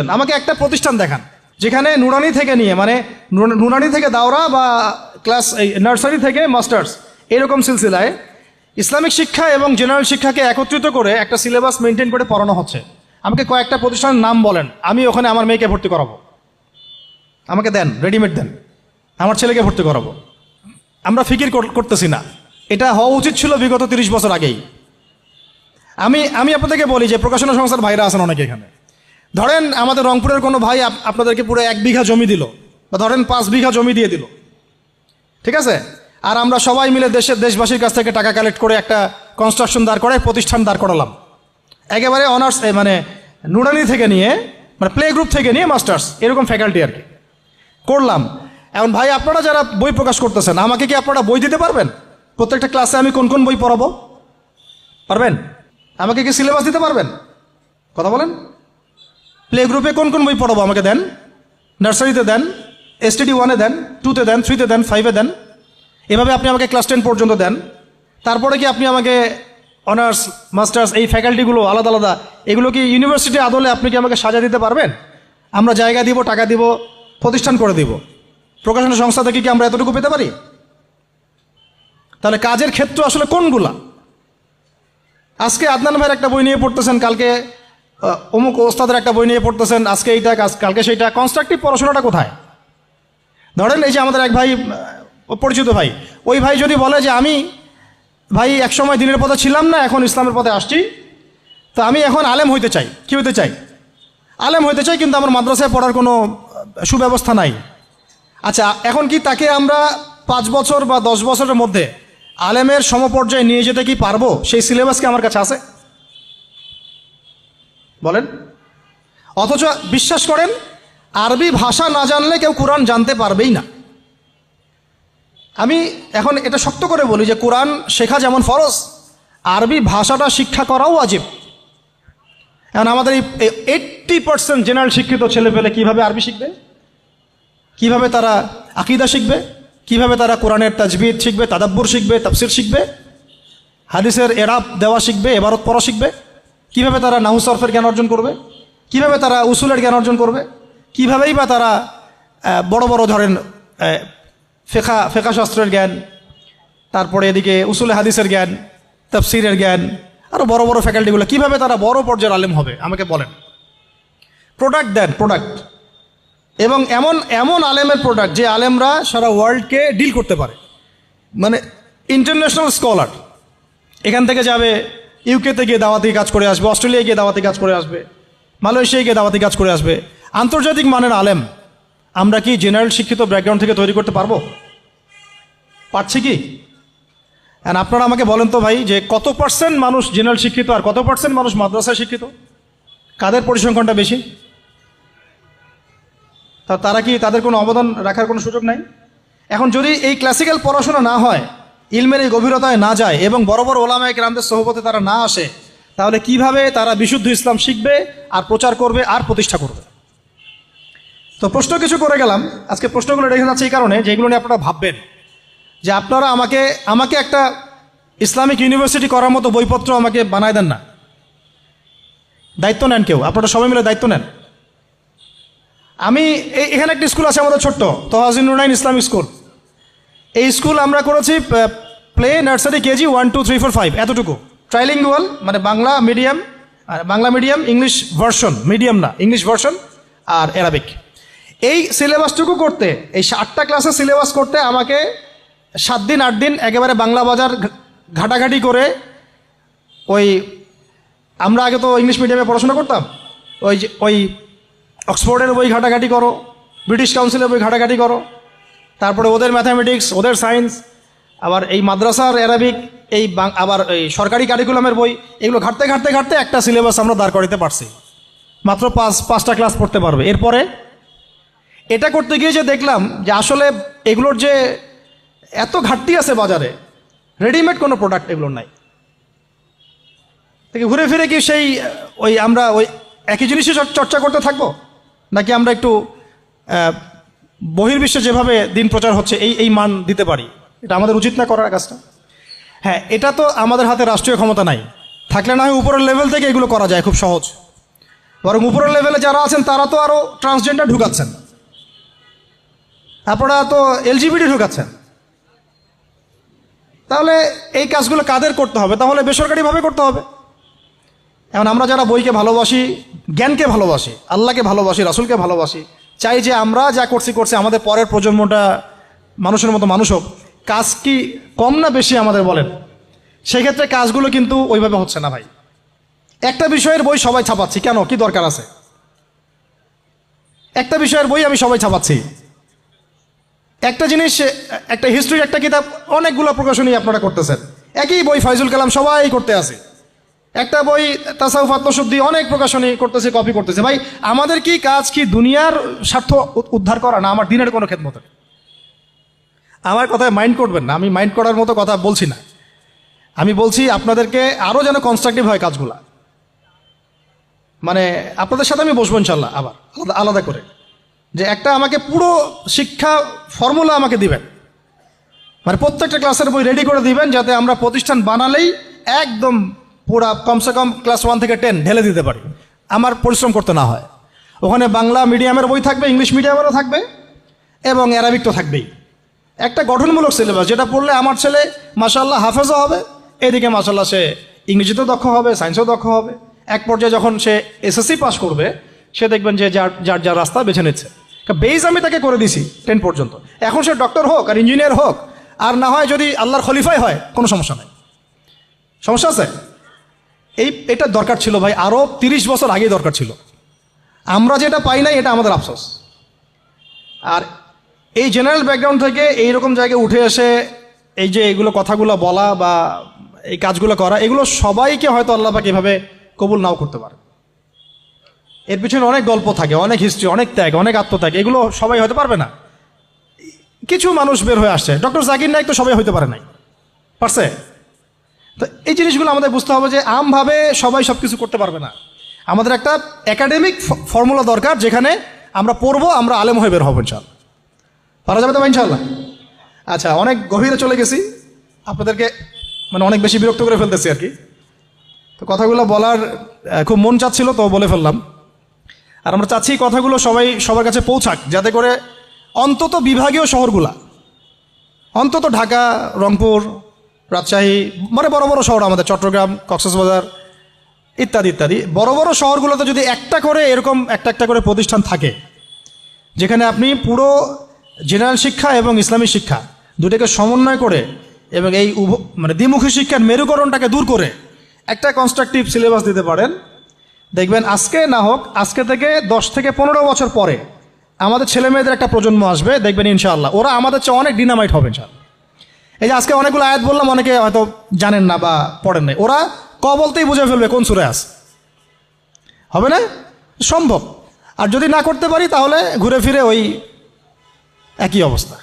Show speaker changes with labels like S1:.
S1: আমাকে একটা প্রতিষ্ঠান দেখান, যেখানে নুরানি থেকে নিয়ে মানে নুরা- নুরানি থেকে দাওরা বা ক্লাস নার্সারি থেকে মাস্টার্স, এরকম সিলসিলায় ইসলামিক শিক্ষা এবং জেনারেল শিক্ষাকে একত্রিত করে একটা সিলেবাস মেনটেন করে পড়ানো হচ্ছে। আমাকে কয়েকটা প্রতিষ্ঠানের নাম বলেন, আমি ওখানে আমার মেয়েকে ভর্তি করাবো। আমাকে দেন, রেডিমেড দেন, আমার ছেলেকে ভর্তি করাবো। আমরা ফিকির করতেছি না। এটা হওয়া উচিত ছিল বিগত তিরিশ বছর আগেই। আমি আমি আপনাদেরকে বলি যে প্রকাশনা সংস্থার ভাইরা আছেন অনেকে এখানে। ধরেন আমাদের রংপুরের কোনো ভাই আপনাদেরকে পুরো এক বিঘা জমি দিল বা ধরেন পাঁচ বিঘা জমি দিয়ে দিল। ঠিক আছে? আর আমরা সবাই মিলে দেশের দেশবাসীর কাছ থেকে টাকা কালেক্ট করে একটা কনস্ট্রাকশন দাঁড় করে প্রতিষ্ঠান দাঁড় করালাম। একেবারে অনার্স মানে নুরানি থেকে নিয়ে মানে প্লে গ্রুপ থেকে নিয়ে মাস্টার্স এরকম ফ্যাকাল্টি আর কি। করলাম। এখন ভাই, আপনারা যারা বই প্রকাশ করতেছেন, আমাকে কি আপনারা বই দিতে পারবেন? প্রত্যেকটা ক্লাসে আমি কোন কোন বই পড়াবো? পারবেন? আমাকে কি সিলেবাস দিতে পারবেন? কথা বলেন। প্লে গ্রুপে কোন কোন বই পড়াবো আমাকে দেন? নার্সারিতে দেন এসটিডি ওয়ানে দেন টুতে দেন থ্রিতে দেন ফাইভে দেন। এভাবে আপনি আমাকে ক্লাস টেন পর্যন্ত দেন। তারপরে কি আপনি আমাকে অনার্স মাস্টার্স এই ফ্যাকাল্টিগুলো আলাদা আলাদা, এগুলো কি ইউনিভার্সিটি আদলে আপনি কি আমাকে সাজা দিতে পারবেন? আমরা জায়গা দিব, টাকা দিব, প্রতিষ্ঠান করে দিব। প্রকাশনা সংস্থা থেকে কি আমরা এতটুকু পেতে পারি? তাহলে কাজের ক্ষেত্র আসলে কোনগুলা? আজকে আদনান ভাইয়ের একটা বই নিয়ে পড়তেছেন, কালকে অমুক ওস্তাদের একটা বই নিয়ে পড়তেছেন, আজকে এইটা কালকে সেইটা। কনস্ট্রাকটিভ পড়াশোনাটা কোথায়? ধরেন এই যে আমাদের এক ভাই পরিচিত ভাই, ওই ভাই যদি বলে যে আমি, ভাই এক সময় দিনের পথে ছিলাম না, এখন ইসলামের পথে আসছি, তো আমি এখন আলেম হইতে চাই। কি হইতে চাই? আলেম হইতে চাই, কিন্তু আমার মাদ্রাসায় পড়ার কোনো সুব্যবস্থা নাই। আচ্ছা এখন কি তাকে আমরা পাঁচ বছর বা দশ বছরের মধ্যে আলেমের সমপর্যায়ে নিয়ে যেতে কি পারব? সেই সিলেবাস কি আমার কাছে আছে? বলেন। অথচ বিশ্বাস করেন, আরবি ভাষা না জানলে কেউ কোরআন জানতে পারবেই না। আমি এখন এটা শক্ত করে বলি যে কোরআন শেখা যেমন ফরজ, আরবি ভাষাটা শিক্ষা করাও আজীব এখন আমাদের এই এইট্টি পার্সেন্ট জেনারেল শিক্ষিত ছেলে পেলে কীভাবে আরবি শিখবে? কীভাবে তারা আকিদা শিখবে? কীভাবে তারা কোরআনের তাজবিদ শিখবে, তাদাব্বুর শিখবে, তাফসির শিখবে? হাদিসের এরাব দেওয়া শিখবে, এবারত পড়া শিখবে? কীভাবে তারা নাহু সরফের জ্ঞান অর্জন করবে? কীভাবে তারা উসুলের জ্ঞান অর্জন করবে? কিভাবেই বা তারা বড় বড় ধরেন ফেকা ফেকা শাস্ত্রের জ্ঞান, তারপরে এদিকে উসুলে হাদিসের জ্ঞান, তাফসিরের জ্ঞান আরও বড় বড় ফ্যাকাল্টিগুলো, কীভাবে তারা বড় পর্যায়ের আলেম হবে? আমাকে বলেন। প্রোডাক্ট দেন প্রোডাক্ট এবং এমন এমন আলেমের প্রোডাক্ট যে আলেমরা সারা ওয়ার্ল্ডকে ডিল করতে পারে। মানে ইন্টারন্যাশনাল স্কলার এখান থেকে যাবে ইউকেতে গিয়ে দাওয়াতি কাজ করে আসবে, অস্ট্রেলিয়ায় গিয়ে দাওয়াতি কাজ করে আসবে, মালয়েশিয়ায় গিয়ে দাওয়াতি কাজ করে আসবে। আন্তর্জাতিক মানের আলেম, আমরা কি জেনারেল শিক্ষিত ব্যাকগ্রাউন্ড থেকে তৈরি করতে পারব? পারছি কি? And আপনারা আমাকে বলেন তো ভাই, যে কত পার্সেন্ট মানুষ জেনারেল শিক্ষিত আর কত পার্সেন্ট মানুষ মাদ্রাসায় শিক্ষিত? কাদের পরিসংখ্যানটা বেশি? তা তারা কি তাদের কোনো অবদান রাখার কোনো সুযোগ নাই? এখন যদি এই ক্লাসিক্যাল পড়াশোনা না হয় ইলমের এই গভীরতায় না যায় এবং বড় বড় ওলামায় গ্রামদের সহপথে তারা না আসে, তাহলে কীভাবে তারা বিশুদ্ধ ইসলাম শিখবে, আর প্রচার করবে, আর প্রতিষ্ঠা করবে? তো প্রশ্ন কিছু করে গেলাম। আজকে প্রশ্নগুলো রেখে যাচ্ছে এই কারণে, যেগুলো নিয়ে আপনারা ভাববেন। যে আপনারা আমাকে আমাকে একটা ইসলামিক ইউনিভার্সিটি করার মতো বইপত্র আমাকে বানায় দেন না। দায়িত্ব নেন কেউ? আপনারা সবাই মিলে দায়িত্ব নেন। আমি এখানে একটা স্কুল আছে আমাদের ছোট্ট তহাজিনুরাইন ইসলামিক স্কুল। এই স্কুল আমরা করেছি play nursery KG one two three four five এতটুকু। ট্রাইলিঙ্গুয়াল মানে বাংলা মিডিয়াম আর Bangla medium English version medium না ইংলিশ ভার্সন আর অ্যারাবিক এই সিলেবাসটুকু করতে, এই আটটা ক্লাসের সিলেবাস করতে আমাকে সাত দিন, আট দিন একেবারে বাংলা বাজার ঘাটাঘাটি করে ওই, আমরা আগে তো ইংলিশ মিডিয়ামে পড়াশোনা করতাম, ওই ওই অক্সফোর্ডের বই ঘাটাঘাটি করো ব্রিটিশ কাউন্সিলের বই ঘাটাঘাটি করো তারপরে ওদের ম্যাথামেটিক্স ওদের সায়েন্স আবার এই মাদ্রাসার অ্যারাবিক এই আবার এই সরকারি কারিকুলামের বই, এগুলো ঘাটতে ঘাটতে ঘাটতে একটা সিলেবাস আমরা দাঁড় করাতে পারছি। মাত্র পাঁচ, পাঁচটা ক্লাস পড়তে পারবে। এরপরে এটা করতে গিয়ে যে দেখলাম যে আসলে এগুলোর যে এত ঘাটতি আছে বাজারে রেডিমেড কোনো প্রোডাক্ট এগুলোর নাই। থেকে ঘুরে ফিরে কি সেই, ওই আমরা ওই একই জিনিসই চর্চা করতে থাকব? নাকি আমরা একটু বহির্বিশ্বে যেভাবে দিন প্রচার হচ্ছে, এই এই মান দিতে পারি। এটা আমাদের উচিত না করার কাজটা? হ্যাঁ এটা তো আমাদের হাতে রাষ্ট্রীয় ক্ষমতা নাই। থাকলে না হয় উপরের লেভেল থেকে এগুলো করা যায় খুব সহজ। বরং উপরের লেভেলে যারা আছেন, তারা তো আরও ট্রান্সজেন্ডার ঢুকাচ্ছেন। আপনারা তো এলজিবিটি ঢুকাচ্ছেন। তাহলে এই কাজগুলো কাদের করতে হবে? তাহলে বেসরকারিভাবে করতে হবে। এখন আমরা যারা বইকে ভালোবাসি, জ্ঞানকে ভালোবাসি, আল্লাহকে ভালোবাসি, রাসুলকে ভালোবাসি চাই যে আমরা যা করছি করছি, আমাদের পরের প্রজন্মটা মানুষের মতো মানুষ হোক। কাজ কি কম না বেশি আমাদের বলেন? সেক্ষেত্রে কাজগুলো কিন্তু ওইভাবে হচ্ছে না ভাই। একটা বিষয়ের বই সবাই ছাপাচ্ছি। কেন? কি দরকার আছে? একটা বিষয়ের বই আমি সবাই ছাপাচ্ছি। একটা জিনিস, একটা হিস্ট্রির একটা কিতাব, অনেকগুলো প্রকাশনী আপনারা করতেছেন। একই বই ফাইজুল কালাম সবাই করতে আছে। একটা বই তাসাউফ আত্মশুদ্ধি অনেক প্রকাশনী করতেছে কপি করতেছে। ভাই, আমাদের কি কাজ কি দুনিয়ার স্বার্থ উদ্ধার করা না আমার দিনের কোনো খেদমত? আমার কথায় মাইন্ড করবেন না, আমি মাইন্ড করার মতো কথা বলছি না। আমি বলছি আপনাদেরকে আরও যেন কনস্ট্রাকটিভ হয় কাজগুলা। মানে আপনাদের সাথে আমি বসবো ইনশাল্লাহ আবার, আলাদা আলাদা করে। যে একটা আমাকে পুরো শিক্ষা ফর্মুলা আমাকে দিবেন। মানে প্রত্যেকটা ক্লাসের বই রেডি করে দিবেন, যাতে আমরা প্রতিষ্ঠান বানালেই একদম পুরা কমসে কম ক্লাস ওয়ান থেকে টেন ঢেলে দিতে পারি। আমার পরিশ্রম করতে না হয়। ওখানে বাংলা মিডিয়ামের বই থাকবে, ইংলিশ মিডিয়ামেরও থাকবে এবং অ্যারাবিক তো থাকবেই। একটা গঠনমূলক সিলেবাস যেটা পড়লে আমার ছেলে মাসাল্লাহ হাফেজও হবে, এদিকে মাসাল্লাহ সে ইংরেজিতেও দক্ষ হবে, সায়েন্সেও দক্ষ হবে। এক পর্যায়ে যখন সে এসএসসি পাস করবে, সে দেখবেন যে যার যার যার রাস্তা বেছে নিচ্ছে। বেজ আমি তাকে করে দিছি টেন পর্যন্ত। এখন সে ডক্টর হোক আর ইঞ্জিনিয়ার হোক, আর না হয় যদি আল্লাহর খলিফাই হয়, কোনো সমস্যা নাই। সমস্যা আছে? এই এটা দরকার ছিল ভাই আরও তিরিশ বছর আগেই দরকার ছিল। আমরা যেটা পাই নাই, এটা আমাদের আফসোস। আর এই জেনারেল ব্যাকগ্রাউন্ড থেকে এইরকম জায়গায় উঠে এসে এই যে এগুলো কথাগুলো বলা বা এই কাজগুলো করা, এগুলো সবাইকে হয়তো আল্লাহ পাক এভাবে কবুল নাও করতে পারে। এর পিছনে অনেক গল্প থাকে, অনেক হিস্ট্রি অনেক ত্যাগ, অনেক আত্মত্যাগ, এগুলো সবাই হতে পারবে না। কিছু মানুষ বের হয়ে আসছে, ডক্টর জাকির নাইক তো সবাই হইতে পারে নাই। পারছে? তো এই জিনিসগুলো আমাদের বুঝতে হবে যে আমভাবে সবাই সব কিছু করতে পারবে না। আমাদের একটা একাডেমিক ফর্মুলা দরকার যেখানে আমরা পড়ব, আমরা আলেম হয়ে বের হব ইনশাল্লাহ পারা যাবে তো ইনশাল্লাহ আচ্ছা অনেক গভীরে চলে গেছি। আপনাদেরকে মানে অনেক বেশি বিরক্ত করে ফেলতেছি আর কি। তো কথাগুলো বলার খুব মন চাচ্ছিল, তো বলে ফেললাম। আর আমরা চাচ্ছি কথাগুলো সবাই, সবার কাছে পৌঁছাক, যাতে করে অন্তত বিভাগীয় শহরগুলা, অন্তত ঢাকা, রংপুর রাজশাহী মানে বড় বড় শহর আমাদের, চট্টগ্রাম, কক্সবাজার, ইত্যাদি ইত্যাদি। বড় বড় শহরগুলোতে যদি একটা করে এরকম একটা একটা করে প্রতিষ্ঠান থাকে, যেখানে আপনি পুরো জেনারেল শিক্ষা এবং ইসলামী শিক্ষা দুটোকে সমন্বয় করে এবং এই উভ মানে দ্বিমুখী শিক্ষার মেরুকরণটাকে দূর করে একটা কনস্ট্রাকটিভ সিলেবাস দিতে পারেন। দেখবেন আজকে না হোক, আজকে থেকে দশ থেকে পনেরো বছর পরে আমাদের ছেলে মেয়েদের একটা প্রজন্ম আসবে, দেখবেন ইনশাআল্লাহ। ওরা আমাদের চেয়ে অনেক ডিনামাইট হবে, ইনশাআল্লাহ। এই যে আজকে অনেকগুলো আয়াত বললাম, অনেকে হয়তো জানেন না বা পড়েন নাই। ওরা ক বলতেই বুঝে ফেলবে কোন সুরে আস হবে না? সম্ভব। আর যদি না করতে পারি, তাহলে ঘুরে ফিরে ওই একই অবস্থা।